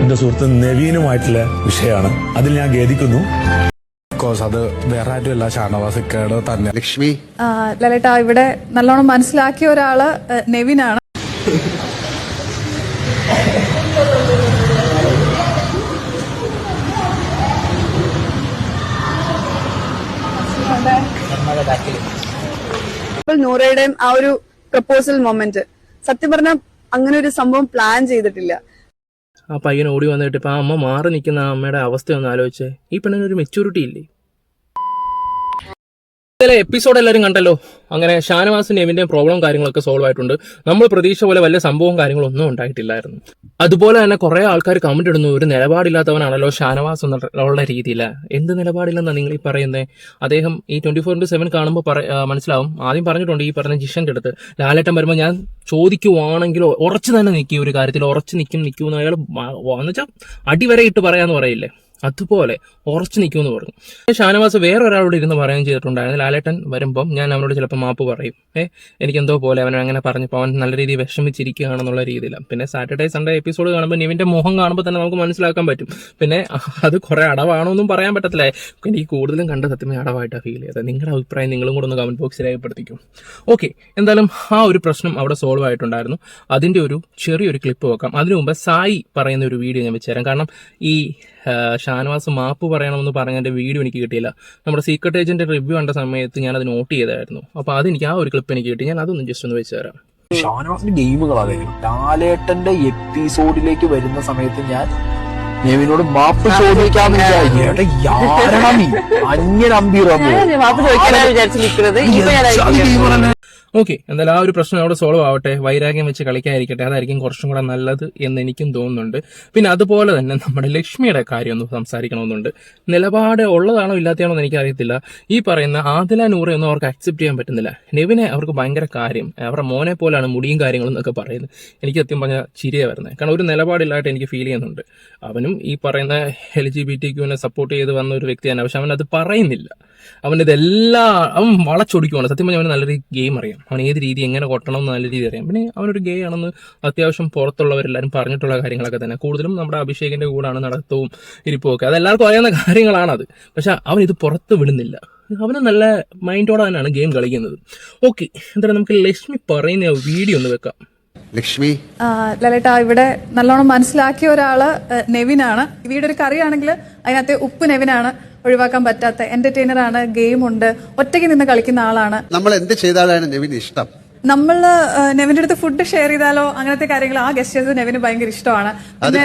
എന്റെ സുഹൃത്ത് നവീനുമായിട്ടുള്ള വിഷയമാണ്. അതിൽ ഞാൻ ഖേദിക്കുന്നു. കോഴ്സ് അത് വേറെ ആരുമല്ല ഷാനവാസിക്കയുടെ തന്നെ. ലക്ഷ്മി. ലലേട്ടാ ഇവിടെ നല്ലോണം മനസ്സിലാക്കിയ ഒരാൾ നെവിനാണ്. നൂറയുടെയും ആ ഒരു പ്രപ്പോസൽ മൊമെന്റ് സത്യം പറഞ്ഞാൽ അങ്ങനെ ഒരു സംഭവം പ്ലാൻ ചെയ്തിട്ടില്ല. ആ പയ്യൻ ഓടി വന്നിട്ട് ഇപ്പം ആ അമ്മ മാറി നിൽക്കുന്ന ആ അമ്മയുടെ അവസ്ഥ ഒന്ന് ആലോചിച്ചേ. ഈ പെണ്ണിനൊരു മെച്ചൂരിറ്റി ഇല്ലേ? ഇന്നലെ എപ്പിസോഡ് എല്ലാവരും കണ്ടല്ലോ. അങ്ങനെ ഷാനവാസും നെവിന്റെയും പ്രോബ്ലം കാര്യങ്ങളൊക്കെ സോൾവ് ആയിട്ടുണ്ട്. നമ്മൾ പ്രതീക്ഷ പോലെ വലിയ സംഭവം കാര്യങ്ങളൊന്നും ഉണ്ടായിട്ടില്ലായിരുന്നു. അതുപോലെ തന്നെ കുറെ ആൾക്കാർ കമന്റ് ഇടുന്നു ഒരു നിലപാടില്ലാത്തവനാണല്ലോ ഷാനവാസ് എന്നുള്ള രീതിയിൽ എന്ത് നിലപാടില്ലെന്നാണ് നിങ്ങൾ ഈ പറയുന്നത് അദ്ദേഹം ഈ ട്വന്റി ഫോർ ഇന്റു സെവൻ കാണുമ്പോൾ മനസ്സിലാവും. ആദ്യം പറഞ്ഞിട്ടുണ്ട് ഈ പറഞ്ഞ ജിഷന്റെ അടുത്ത്. ലാലേട്ടൻ വരുമ്പോൾ ഞാൻ ചോദിക്കുവാണെങ്കിലോ ഉറച്ചു തന്നെ നിൽക്കും ഒരു കാര്യത്തിൽ. ഉറച്ചു നിൽക്കും നിൽക്കുമെന്ന് അയാൾ എന്നുവെച്ചാൽ അടിവരെ ഇട്ട് പറയാന്ന് പറയില്ലേ? അതുപോലെ ഉറച്ചു നിൽക്കുമെന്ന് പറഞ്ഞു. ഷാനവാസ് വേറെ ഒരാളോട് ഇരുന്ന് പറയുകയും ചെയ്തിട്ടുണ്ടായിരുന്നു. ലാലേട്ടൻ വരുമ്പം ഞാൻ അവനോട് ചിലപ്പോൾ മാപ്പ് പറയും. ഏ എനിക്കെന്തോ പോലെ അവൻ അങ്ങനെ പറഞ്ഞപ്പോൾ അവൻ നല്ല രീതിയിൽ വിഷമിച്ചിരിക്കുകയാണെന്നുള്ള രീതിയിലാണ് പിന്നെ സാറ്റർഡേ സൺഡേ എപ്പിസോഡ് കാണുമ്പോൾ നിവിന്റെ മുഖം കാണുമ്പോൾ തന്നെ നമുക്ക് മനസ്സിലാക്കാൻ പറ്റും. പിന്നെ അത് കുറേ അടവാണോ എന്നും പറയാൻ പറ്റത്തില്ല. എനിക്ക് കൂടുതലും കണ്ട സത്യമേ അടവായിട്ടാണ് ഫീൽ ചെയ്തത്. നിങ്ങളുടെ അഭിപ്രായം നിങ്ങളും കൂടെ ഒന്ന് കമന്റ് ബോക്സിൽ രേഖപ്പെടുത്തിക്കും. ഓക്കെ എന്തായാലും ആ ഒരു പ്രശ്നം അവിടെ സോൾവ് ആയിട്ടുണ്ടായിരുന്നു. അതിന്റെ ഒരു ചെറിയൊരു ക്ലിപ്പ് വെക്കാം. അതിനു മുമ്പ് സായി പറയുന്ന ഒരു വീഡിയോ ഞാൻ വെച്ചുതരാം കാരണം ഈ ഷാനവാസ് മാപ്പ് പറയണമെന്ന് പറഞ്ഞതിന്റെ വീഡിയോ എനിക്ക് കിട്ടിയില്ല. നമ്മുടെ സീക്രട്ട് ഏജന്റ് റിവ്യൂ കണ്ട സമയത്ത് ഞാൻ അത് നോട്ട് ചെയ്തായിരുന്നു അപ്പോൾ അതെനിക്ക് ആ ഒരു ക്ലിപ്പ് എനിക്ക് കിട്ടി. ഞാൻ അതൊന്നും ജസ്റ്റ് ഒന്ന് വെച്ച് തരാം. ഷാനവാസിന്റെ ഗെയിമുകളാണ് ലാലേട്ടന്റെ എപ്പിസോഡിലേക്ക് വരുന്ന സമയത്ത് ഞാൻ നെവിനോട് മാപ്പ് ചോദിക്കാൻ? അന്യൻ അമ്പീറാമോ? ഓക്കെ എന്തായാലും ആ ഒരു പ്രശ്നം അവിടെ സോൾവ് ആവട്ടെ. വൈരാഗ്യം വെച്ച് കളിക്കാതിരിക്കട്ടെ. അതായിരിക്കും കുറച്ചും കൂടെ നല്ലത് എന്ന് എനിക്കും തോന്നുന്നുണ്ട്. പിന്നെ അതുപോലെ തന്നെ നമ്മുടെ ലക്ഷ്മിയുടെ കാര്യം ഒന്ന് സംസാരിക്കണമെന്നുണ്ട്. നിലപാട് ഉള്ളതാണോ ഇല്ലാത്തതാണോ എന്ന് എനിക്കറിയത്തില്ല. ഈ പറയുന്ന ആദില നൂറെ ഒന്നും അവർക്ക് അക്സെപ്റ്റ് ചെയ്യാൻ പറ്റുന്നില്ല. നെവിനെ അവർക്ക് ഭയങ്കര കാര്യം. അവരുടെ മോനെ പോലെയാണ് മുടിയും കാര്യങ്ങളും എന്നൊക്കെ പറയുന്നത്. എനിക്ക് സത്യം പറഞ്ഞാൽ ചിരിയ വരുന്നത്. കാരണം ഒരു നിലപാടില്ലായിട്ട് എനിക്ക് ഫീൽ ചെയ്യുന്നുണ്ട്. അവനും ഈ പറയുന്ന എൽ ജി ബി ടി ക്യൂവിനെ സപ്പോർട്ട് ചെയ്ത് വന്ന ഒരു വ്യക്തിയാണ്. പക്ഷെ അവൻ അത് പറയുന്നില്ല. അവൻ ഇതെല്ലാം അവൻ വളച്ചൊടിക്കുവാണ്. സത്യം പറഞ്ഞാൽ അവന് നല്ലൊരു ഗെയിം അറിയാം. അവൻ ഏത് രീതി എങ്ങനെ കൊട്ടണം എന്ന് നല്ല രീതി അറിയാം. പിന്നെ അവനൊരു ഗേ ആണെന്ന് അത്യാവശ്യം പുറത്തുള്ളവരെല്ലാവരും പറഞ്ഞിട്ടുള്ള കാര്യങ്ങളൊക്കെ തന്നെ. കൂടുതലും നമ്മുടെ അഭിഷേകിന്റെ കൂടാണ് നടത്തവും ഇരിപ്പും ഒക്കെ. അതെല്ലാവർക്കും അറിയാവുന്ന കാര്യങ്ങളാണത്. പക്ഷെ അവൻ ഇത് പുറത്ത് വിടുന്നില്ല. അവന് നല്ല മൈൻഡോടെ തന്നെയാണ് ഗെയിം കളിക്കുന്നത്. ഓക്കെ എന്തായാലും നമുക്ക് ലക്ഷ്മി പറയുന്ന വീഡിയോ ഒന്ന് വെക്കാം. ലക്ഷ്മി. ലലേട്ടാ ഇവിടെ നല്ലോണം മനസ്സിലാക്കിയ ഒരാൾ നെവിനാണ്. വീടൊരു ഒരു കറിയാണെങ്കിൽ അതിനകത്ത് ഉപ്പ് നെവിനാണ്. ഒഴിവാക്കാൻ പറ്റാത്ത എന്റർടൈനർ ആണ് ഗെയിം ഉണ്ട് ഒറ്റയ്ക്ക് നിന്ന് കളിക്കുന്ന ആളാണ്. നമ്മൾ എന്ത് ചെയ്താലാണ് നെവിന് ഇഷ്ടം? നമ്മൾ നെവിന്റെ അടുത്ത് ഫുഡ് ഷെയർ ചെയ്താലോ അങ്ങനത്തെ കാര്യങ്ങൾ ആ ഗസ്റ്റേഴ്സ് നെവിന് ഭയങ്കര ഇഷ്ടമാണ്.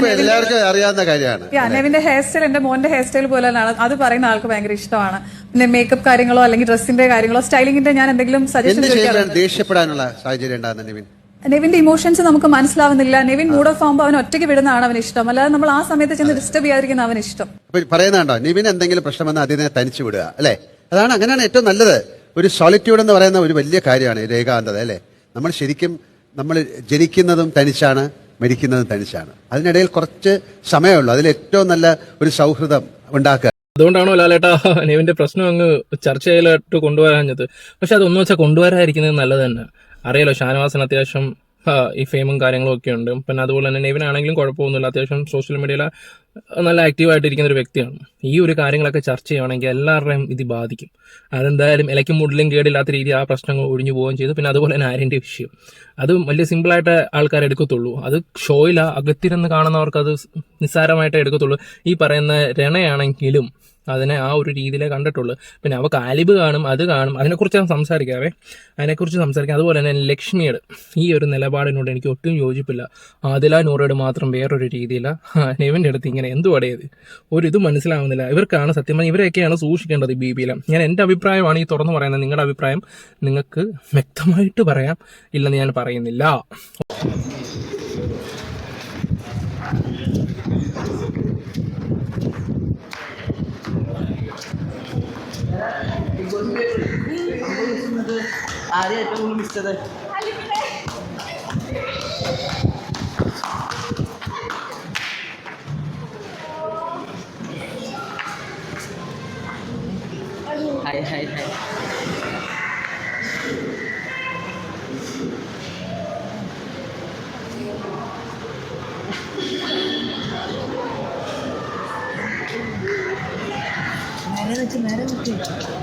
എല്ലാവർക്കും അറിയാവുന്ന കാര്യമാണ്. നെവിന്റെ ഹെയർ സ്റ്റൈൽ എന്റെ മോന്റെ ഹെയർ സ്റ്റൈൽ പോലെ തന്നെയാണ് അത് പറയുന്ന ആൾക്ക് ഭയങ്കര ഇഷ്ടമാണ്. പിന്നെ മേക്കപ്പ് കാര്യങ്ങളോ അല്ലെങ്കിൽ ഡ്രസ്സിന്റെ കാര്യങ്ങളോ സ്റ്റൈലിംഗിന്റെ ഞാൻ എന്തെങ്കിലും സജഷൻ ദേഷ്യപ്പെടാനുള്ള സാഹചര്യം ഉണ്ടാകുന്ന നെവിൻ? നെവിന്റെ ഇമോഷൻസ് നമുക്ക് മനസ്സിലാവുന്നില്ല. നെവിൻ മൂഡ് ഓഫ് ആകുമ്പോൾ അവൻ ഒറ്റയ്ക്ക് വിടുന്നതാണ് അവന് ഇഷ്ടം. അല്ലാതെ നമ്മൾ ആ സമയത്ത് ചെന്ന് ഡിസ്റ്റർബ് ചെയ്യാതിരിക്കുന്ന അവൻ ഇഷ്ടം. പറയുന്നുണ്ടോ നെവിൻ എന്തെങ്കിലും പ്രശ്നം വന്നാൽ അതിനെ തനിച്ചു വിടുക അല്ലേ? അതാണ് അങ്ങനെയാണ് ഏറ്റവും നല്ലത്. ഒരു സോളിറ്റ്യൂഡ് എന്ന് പറയുന്ന ഒരു വലിയ കാര്യമാണ് രേഖാന്തത ഏകാന്തത അല്ലെ? നമ്മൾ ശരിക്കും നമ്മൾ ജനിക്കുന്നതും തനിച്ചാണ് മരിക്കുന്നതും തനിച്ചാണ്. അതിനിടയിൽ കുറച്ച് സമയമുള്ളൂ. അതിൽ ഏറ്റവും നല്ല ഒരു സൗഹൃദം ഉണ്ടാക്കുക. അതുകൊണ്ടാണോ ലാലേട്ടാ നെവിന്റെ പ്രശ്നം അങ്ങ് ചർച്ചയിലായിട്ട് കൊണ്ടുവരാഞ്ഞത്? പക്ഷെ അതൊന്നും വെച്ചാൽ കൊണ്ടുവരാതിരിക്കുന്നത് നല്ലത് തന്നെ. അറിയാലോ ഷാനവാസിന് അത്യാവശ്യം ഈ ഫെയിമും കാര്യങ്ങളും ഒക്കെ ഉണ്ട്. പിന്നെ അതുപോലെ തന്നെ നെവിനാണെങ്കിലും കുഴപ്പമൊന്നുമില്ല. അത്യാവശ്യം സോഷ്യൽ മീഡിയയിൽ നല്ല ആക്റ്റീവായിട്ടിരിക്കുന്ന ഒരു വ്യക്തിയാണ്. ഈ ഒരു കാര്യങ്ങളൊക്കെ ചർച്ച ചെയ്യുകയാണെങ്കിൽ എല്ലാവരുടെയും ഇത് ബാധിക്കും. അതെന്തായാലും ഇലയ്ക്കും മുടലും കേടില്ലാത്ത രീതി ആ പ്രശ്നങ്ങൾ ഒഴിഞ്ഞു പോവുകയും ചെയ്തു. പിന്നെ അതുപോലെ തന്നെ ആര്യന്റെ വിഷയം. അത് വലിയ സിമ്പിളായിട്ട് ആൾക്കാർ എടുക്കത്തുള്ളൂ. അത് ഷോയില അകത്തിരുന്ന് കാണുന്നവർക്ക് അത് നിസ്സാരമായിട്ടേ എടുക്കത്തുള്ളൂ. ഈ പറയുന്ന രണയാണെങ്കിലും അതിനെ ആ ഒരു രീതിയിലേ കണ്ടിട്ടുള്ളൂ. പിന്നെ അവ കാലിബ് കാണും അത് കാണും. അതിനെക്കുറിച്ച് ഞാൻ സംസാരിക്കാവേ. അതിനെക്കുറിച്ച് സംസാരിക്കാം. അതുപോലെ തന്നെ ലക്ഷ്മിയുടെ ഈ ഒരു നിലപാടിനോട് എനിക്ക് ഒട്ടും യോജിപ്പില്ല. ആദില നൂറയോട് മാത്രം വേറൊരു രീതിയില്ല നെവിന്റെ അടുത്ത് ഇങ്ങനെ എന്തുവടേത് ഒരു ഇത് മനസ്സിലാവുന്നില്ല. ഇവർക്കാണ് സത്യം പറഞ്ഞാൽ ഇവരെയൊക്കെയാണ് സൂക്ഷിക്കേണ്ടത് ബി ബിയിലും ഞാൻ എന്റെ അഭിപ്രായമാണ് ഈ തുറന്നു പറയുന്നത്. നിങ്ങളുടെ അഭിപ്രായം നിങ്ങൾക്ക് വ്യക്തമായിട്ട് പറയാം. ഇല്ലെന്ന് ഞാൻ പറയുന്നില്ല. అదే ఎట్లా ఉలిపిస్తుంది హాయ్ హాయ్ హాయ్ మేడం వచ్చి మేడం వచ్చి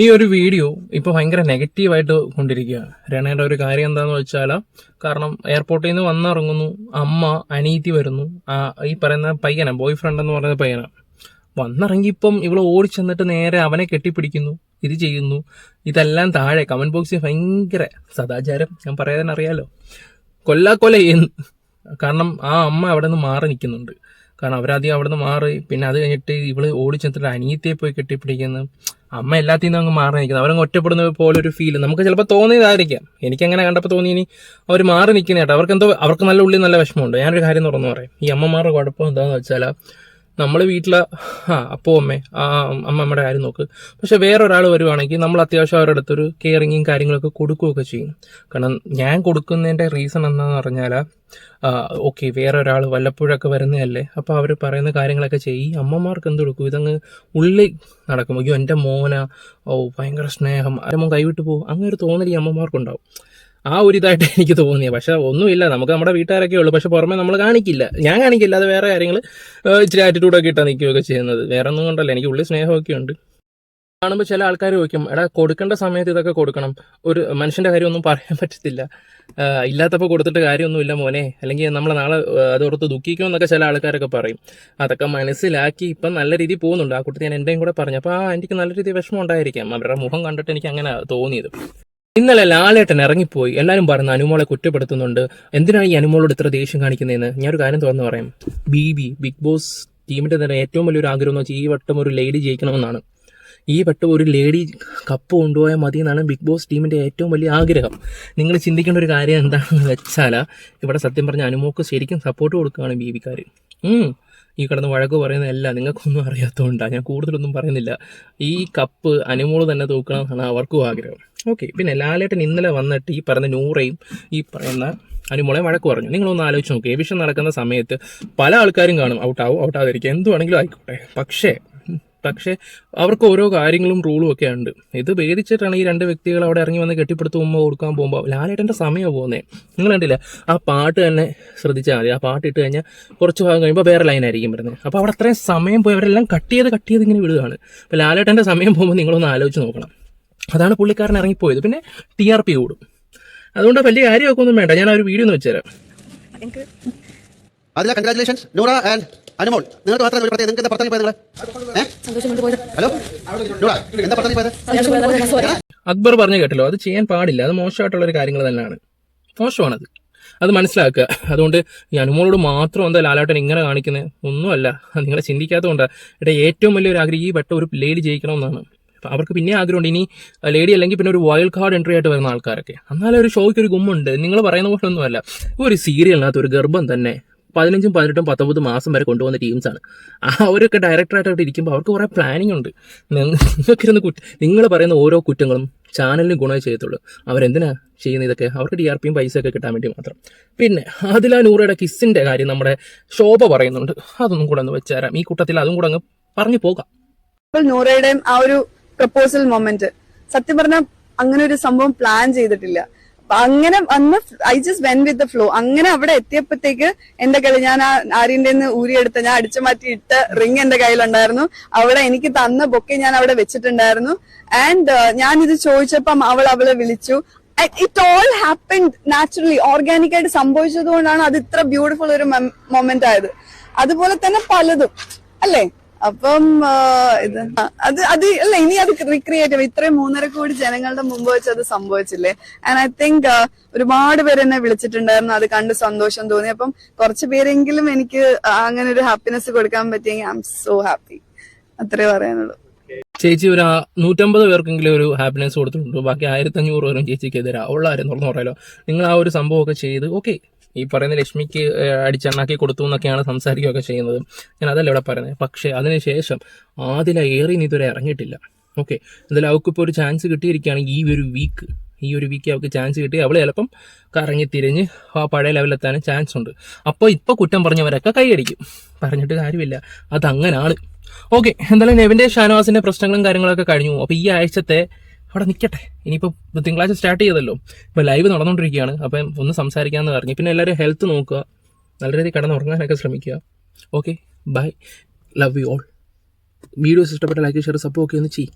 ഈ ഒരു വീഡിയോ ഇപ്പൊ ഭയങ്കര നെഗറ്റീവായിട്ട് കൊണ്ടിരിക്കുകയാണ്. രണയുടെ ഒരു കാര്യം എന്താന്ന് വെച്ചാൽ കാരണം എയർപോർട്ടിൽ നിന്ന് വന്നിറങ്ങുന്നു അമ്മ അനീതി വരുന്നു. ആ ഈ പറയുന്ന പയ്യന ബോയ് ഫ്രണ്ട് എന്ന് പറയുന്ന പയ്യന. വന്നിറങ്ങിയപ്പം ഇവൾ ഓടിച്ചെന്നിട്ട് നേരെ അവനെ കെട്ടിപ്പിടിക്കുന്നു ഇത് ചെയ്യുന്നു. ഇതെല്ലാം താഴെ കമന്റ് ബോക്സിൽ ഭയങ്കര സദാചാരം. ഞാൻ പറയാൻ അറിയാലോ. കൊല്ലാക്കൊല ചെയ്യുന്നു കാരണം ആ അമ്മ അവിടെ നിന്ന് മാറി നിൽക്കുന്നുണ്ട്. കാരണം അവരാദ്യം അവിടെ നിന്ന് മാറി പിന്നെ അത് കഴിഞ്ഞിട്ട് ഇവൾ ഓടിച്ചെന്നിട്ട് അനിയത്തിയെ പോയി കെട്ടിപ്പിടിക്കുന്നു. അമ്മ എല്ലാത്തിൽ നിന്നും അങ്ങ് മാറി നിൽക്കുന്നത് അവരങ്ങ് ഒറ്റപ്പെടുന്ന പോലെ ഒരു ഫീൽ നമുക്ക് ചിലപ്പോൾ തോന്നിയതായിരിക്കാം. എനിക്ക് അങ്ങനെ കണ്ടപ്പോൾ തോന്നി ഇനി അവർ മാറി നിൽക്കുന്ന കേട്ടോ അവർക്ക് എന്തോ അവർക്ക് നല്ല ഉള്ളിൽ നല്ല വിഷമമുണ്ട്. ഞാനൊരു കാര്യം തുറന്നു പറയാം. ഈ അമ്മമാരുടെ കുഴപ്പം എന്താണെന്ന് വെച്ചാൽ നമ്മൾ വീട്ടിലെ ആ അപ്പോ അമ്മേ ആ അമ്മമ്മയുടെ കാര്യം നോക്ക്. പക്ഷെ വേറൊരാൾ വരുവാണെങ്കിൽ നമ്മൾ അത്യാവശ്യം അവരുടെ അടുത്തൊരു കെയറിങ്ങും കാര്യങ്ങളൊക്കെ കൊടുക്കുകയൊക്കെ ചെയ്യും. കാരണം ഞാൻ കൊടുക്കുന്നതിന്റെ റീസൺ എന്താണെന്ന് പറഞ്ഞാൽ ഓക്കെ വേറെ ഒരാൾ വല്ലപ്പോഴൊക്കെ വരുന്നതല്ലേ അപ്പോൾ അവർ പറയുന്ന കാര്യങ്ങളൊക്കെ ചെയ്യും. അമ്മമാർക്ക് എന്ത് കൊടുക്കും? ഇതങ്ങ് ഉള്ളിൽ നടക്കും അയ്യോ എന്റെ മോന ഓ ഭയങ്കര സ്നേഹം മോൻ കൈവിട്ട് പോകും. അങ്ങനെ ഒരു തോന്നൽ ഈ അമ്മമാർക്കുണ്ടാവും. ആ ഒരു ഇതായിട്ട് എനിക്ക് തോന്നിയത് പക്ഷെ ഒന്നുമില്ല. നമുക്ക് നമ്മുടെ വീട്ടുകാരൊക്കെ ഉള്ളൂ. പക്ഷെ പുറമെ നമ്മൾ കാണിക്കില്ല. ഞാൻ കാണിക്കില്ല. അത് വേറെ കാര്യങ്ങൾ ഇച്ചിരി ആറ്റിറ്റ്യൂഡൊക്കെ ഇട്ടാണ് നിൽക്കുകയൊക്കെ ചെയ്യുന്നത്. വേറെ ഒന്നും കൊണ്ടല്ല. എനിക്ക് ഉള്ളിൽ സ്നേഹമൊക്കെ ഉണ്ട്. കാണുമ്പോൾ ചില ആൾക്കാർ ചോദിക്കും എടാ കൊടുക്കേണ്ട സമയത്ത് ഇതൊക്കെ കൊടുക്കണം. ഒരു മനുഷ്യന്റെ കാര്യമൊന്നും പറയാൻ പറ്റത്തില്ല. ഇല്ലാത്തപ്പോൾ കൊടുത്തിട്ട് കാര്യമൊന്നുമില്ല മോനെ. അല്ലെങ്കിൽ നമ്മൾ നാളെ ആ, ദുഃഖിക്കും എന്നൊക്കെ ചില ആൾക്കാരൊക്കെ പറയും. അതൊക്കെ മനസ്സിലാക്കി ഇപ്പം നല്ല രീതിയിൽ പോകുന്നുണ്ട്. ആ കുട്ടി ഞാൻ എന്റെയും കൂടെ പറഞ്ഞു. അപ്പോൾ ആ എനിക്ക് നല്ല രീതിയിൽ വിഷമം ഉണ്ടായിരിക്കാം. അവരുടെ മുഖം കണ്ടിട്ട് എനിക്ക് അങ്ങനെ തോന്നിയത്. ഇന്നലെ ലാലേട്ടൻ ഇറങ്ങിപ്പോയി. എല്ലാവരും പറഞ്ഞു അനുമോളെ കുറ്റപ്പെടുത്തുന്നുണ്ട്. എന്തിനാണ് ഈ അനുമോളോട് ഇത്ര ദേഷ്യം കാണിക്കുന്നതെന്ന്? ഒരു കാര്യം തുറന്നു പറയാം. ബി ബി ബിഗ് ബോസ് ടീമിന്റെ തന്നെ ഏറ്റവും വലിയൊരു ആഗ്രഹം എന്ന് വെച്ചാൽ ഈ വട്ടം ഒരു ലേഡി ജയിക്കണമെന്നാണ്. ഈ വട്ടം ഒരു ലേഡി കപ്പ് കൊണ്ടുപോയാൽ മതി എന്നാണ് ബിഗ് ബോസ് ടീമിന്റെ ഏറ്റവും വലിയ ആഗ്രഹം. നിങ്ങൾ ചിന്തിക്കേണ്ട ഒരു കാര്യം എന്താണെന്ന് വെച്ചാൽ ഇവിടെ സത്യം പറഞ്ഞ അനുമോക്ക് ശരിക്കും സപ്പോർട്ട് കൊടുക്കുകയാണ് ബി ബിക്കാർ ഈ കിടന്ന് വഴക്ക് പറയുന്നതല്ല നിങ്ങൾക്കൊന്നും അറിയാത്തതുകൊണ്ടാണ് ഞാൻ കൂടുതലൊന്നും പറയുന്നില്ല. ഈ കപ്പ് അനുമോൾ തന്നെ തൂക്കണം എന്നാണ് അവർക്കും ആഗ്രഹം. ഓക്കെ പിന്നെ ലാലേട്ടൻ ഇന്നലെ വന്നിട്ട് ഈ പറയുന്ന നൂറയും ഈ പറയുന്ന അനുമോളെ വഴക്ക് പറഞ്ഞു. നിങ്ങളൊന്ന് ആലോചിച്ച് നോക്കുക എവിഷൻ നടക്കുന്ന സമയത്ത് പല ആൾക്കാരും കാണും. ഔട്ടാവും ഔട്ടാതിരിക്കുക എന്തുവാണെങ്കിലും ആയിക്കോട്ടെ. പക്ഷേ പക്ഷേ അവർക്ക് ഓരോ കാര്യങ്ങളും റൂളും ഒക്കെ ഉണ്ട്. ഇത് ഭേദിച്ചിട്ടാണ് ഈ രണ്ട് വ്യക്തികൾ അവിടെ ഇറങ്ങി വന്ന് കെട്ടിപ്പിടുത്ത് ഉമ്മ കൊടുക്കാൻ പോകുമ്പോൾ ലാലേട്ടന്റെ സമയമാണ് പോകുന്നത് നിങ്ങൾ കണ്ടില്ല? ആ പാട്ട് തന്നെ ശ്രദ്ധിച്ചാൽ മതി. ആ പാട്ട് ഇട്ട് കഴിഞ്ഞാൽ കുറച്ച് ഭാഗം കഴിയുമ്പോൾ വേറെ ലൈനായിരിക്കും വരുന്നത്. അപ്പോൾ അവിടെ അത്രയും സമയം പോയി അവരെല്ലാം കട്ട് ചെയ്ത് കട്ട് ചെയ്ത് ഇങ്ങനെ വിടുകയാണ്. അപ്പോൾ ലാലേട്ടന്റെ സമയം പോകുമ്പോൾ നിങ്ങളൊന്ന് ആലോചിച്ച് നോക്കണം. അതാണ് പുള്ളിക്കാരൻ ഇറങ്ങിപ്പോയത്. പിന്നെ ടി ആർ പി കൂടും. അതുകൊണ്ട് വലിയ കാര്യമൊക്കെ ഒന്നും വേണ്ട. ഞാൻ ആ ഒരു വീഡിയോ ഒന്ന് വെച്ചുതരാം. അതിലെ കൺഗ്രാറ്റുലേഷൻസ് നൂറ ആൻഡ് അനുമോൾ. നിങ്ങൾക്ക് മാത്രമേ ഒരു പ്രത്യേകം നിങ്ങൾക്ക് എന്താ പുറത്തേക്ക് പോയത് നിങ്ങൾ ഹലോ? എന്താ പോയത്? അക്ബർ പറഞ്ഞു കേട്ടല്ലോ അത് ചെയ്യാൻ പാടില്ല അത് മോശമായിട്ടുള്ള ഒരു കാര്യങ്ങൾ തന്നെയാണ്. മോശമാണത്. അത് മനസ്സിലാക്കുക. അതുകൊണ്ട് ഈ അനുമോളോട് മാത്രം എന്താ ലാലാട്ടൻ ഇങ്ങനെ കാണിക്കുന്നത് ഒന്നുമല്ല. നിങ്ങളെ ചിന്തിക്കാത്തതുകൊണ്ടാണ് ഇവിടെ ഏറ്റവും വലിയൊരു ആഗ്രഹം ഈ വട്ടം ഒരു ലേഡി ജയിക്കണമെന്നാണ്. അപ്പൊ അവർക്ക് പിന്നെ ആഗ്രഹമുണ്ട്. ഇനി ലേഡി അല്ലെങ്കിൽ പിന്നെ ഒരു വൈൽഡ് കാർഡ് എൻട്രി ആയിട്ട് വരുന്ന ആൾക്കാരൊക്കെ. എന്നാലും ഒരു ഷോയ്ക്ക് ഒരു ഗുമ്മുണ്ട്. നിങ്ങൾ പറയുന്ന പോലെ ഒന്നുമല്ല ഒരു സീരിയലിനകത്ത് ഒരു ഗർഭം തന്നെ. പതിനഞ്ചും പതിനെട്ടും പത്തൊമ്പത് മാസം വരെ കൊണ്ടുവന്ന ടീംസാണ് അവരൊക്കെ ഡയറക്ടറായിട്ട് അവിടെ ഇരിക്കുമ്പോൾ അവർക്ക് കുറേ പ്ലാനിങ് ഉണ്ട്. നിങ്ങൾക്കിരുന്ന് കുറ്റ നിങ്ങൾ പറയുന്ന ഓരോ കുറ്റങ്ങളും ചാനലിന് ഗുണമേ ചെയ്യത്തുള്ളൂ. അവരെന്തിനാ ചെയ്യുന്ന ഇതൊക്കെ? അവർക്ക് ഡി ആർ പിയും പൈസ ഒക്കെ കിട്ടാൻ വേണ്ടി മാത്രം. പിന്നെ അതിലാ നൂറയുടെ കിസ്സിന്റെ കാര്യം നമ്മുടെ ശോഭ പറയുന്നുണ്ട്. അതൊന്നും കൂടെ ഒന്ന് വെച്ചുതരാം ഈ കൂട്ടത്തിൽ അതും കൂടെ അങ്ങ് പറഞ്ഞു പോകാം. നൂറയുടെയും ആ ഒരു പ്രപ്പോസൽ മൊമെന്റ് സത്യം പറഞ്ഞാൽ അങ്ങനെ ഒരു സംഭവം പ്ലാൻ ചെയ്തിട്ടില്ല. അങ്ങനെ അന്ന് I just went with the flow അങ്ങനെ അവിടെ എത്തിയപ്പോഴത്തേക്ക് എന്റെ കയ്യിൽ ഞാൻ ആ ആര്യന്റെ ഊരിയെടുത്ത ഞാൻ അടിച്ചു മാറ്റി ഇട്ട റിങ് എന്റെ കയ്യിലുണ്ടായിരുന്നു. അവിടെ എനിക്ക് തന്ന ബൊക്കെ ഞാൻ അവിടെ വെച്ചിട്ടുണ്ടായിരുന്നു. ആൻഡ് ഞാൻ ഇത് ചോദിച്ചപ്പം അവൾ അവളെ വിളിച്ചു. It all happened naturally organic ആയിട്ട് സംഭവിച്ചത് കൊണ്ടാണ് അത് ഇത്ര ബ്യൂട്ടിഫുൾ ഒരു മൊമെന്റ് ആയത്. അതുപോലെ തന്നെ പലതും. അല്ലേ? അപ്പം ഇത് അത് അത് അല്ല ഇനി അത് റീക്രിയേറ്റ് ഇത്രയും മൂന്നര കോടി ജനങ്ങളുടെ മുമ്പ് വെച്ച് അത് സംഭവിച്ചില്ലേ? ആൻഡ് ഐ തിങ്ക് ഒരുപാട് പേര് എന്നെ വിളിച്ചിട്ടുണ്ടായിരുന്നു. അത് കണ്ട് സന്തോഷം തോന്നി. അപ്പം കുറച്ച് പേരെങ്കിലും എനിക്ക് അങ്ങനെ ഒരു ഹാപ്പിനെസ് കൊടുക്കാൻ പറ്റിയെങ്കിൽ ഐ എം സോ ഹാപ്പി അത്രേ പറയാനുള്ളൂ. ചേച്ചി ഒരു നൂറ്റമ്പത് പേർക്കെങ്കിലും ഒരു ഹാപ്പിനെസ് കൊടുത്തിട്ടുണ്ട്. ബാക്കി ആയിരത്തി അഞ്ഞൂറ് പേരും ചേച്ചിക്ക് എതിരാ ഉള്ള ആരും തുറന്നു പറയാലോ. നിങ്ങൾ ആ ഒരു സംഭവമൊക്കെ ചെയ്ത് ഓക്കെ ഈ പറയുന്ന ലക്ഷ്മിക്ക് അടിച്ചെണ്ണാക്കി കൊടുത്തു എന്നൊക്കെയാണ് സംസാരിക്കുകയൊക്കെ ചെയ്യുന്നത്. ഞാൻ അതല്ല ഇവിടെ പറയുന്നത്. പക്ഷേ അതിനുശേഷം ആദില ഏറി നീ ഇതുവരെ ഇറങ്ങിയിട്ടില്ല. ഓക്കെ. എന്തായാലും അവൾക്കിപ്പോൾ ഒരു ചാൻസ് കിട്ടിയിരിക്കുകയാണെങ്കിൽ ഈ ഒരു വീക്ക് ഈ ഒരു വീക്ക് അവൾക്ക് ചാൻസ് കിട്ടി. അവൾ ചിലപ്പം കറങ്ങി തിരിഞ്ഞ് ആ പഴയ ലെവലെത്താനും ചാൻസ് ഉണ്ട്. അപ്പോൾ ഇപ്പോൾ കുറ്റം പറഞ്ഞവരൊക്കെ കൈയടിക്കും. പറഞ്ഞിട്ട് കാര്യമില്ല. അതങ്ങനാണ് ഓക്കെ. എന്തായാലും നെവിന്റെ ഷാനവാസിന്റെ പ്രശ്നങ്ങളും കാര്യങ്ങളൊക്കെ കഴിഞ്ഞു. അപ്പോൾ ഈ ആഴ്ചത്തെ അവിടെ നിൽക്കട്ടെ ഇനിയിപ്പോൾ തിങ്കളാഴ്ച സ്റ്റാർട്ട് ചെയ്തല്ലോ. ഇപ്പോൾ ലൈവ് നടന്നുകൊണ്ടിരിക്കുകയാണ് അപ്പം ഒന്ന് സംസാരിക്കാമെന്ന് പറഞ്ഞു. പിന്നെ എല്ലാവരും ഹെൽത്ത് നോക്കുക. നല്ല രീതിയിൽ കിടന്നുറങ്ങാനൊക്കെ ശ്രമിക്കുക. Okay bye love you all videos ഇഷ്ടപ്പെട്ട ലൈക്ക് ഷെയർ സപ്പോർട്ട് ഒക്കെ ഒന്ന് ചെയ്യും.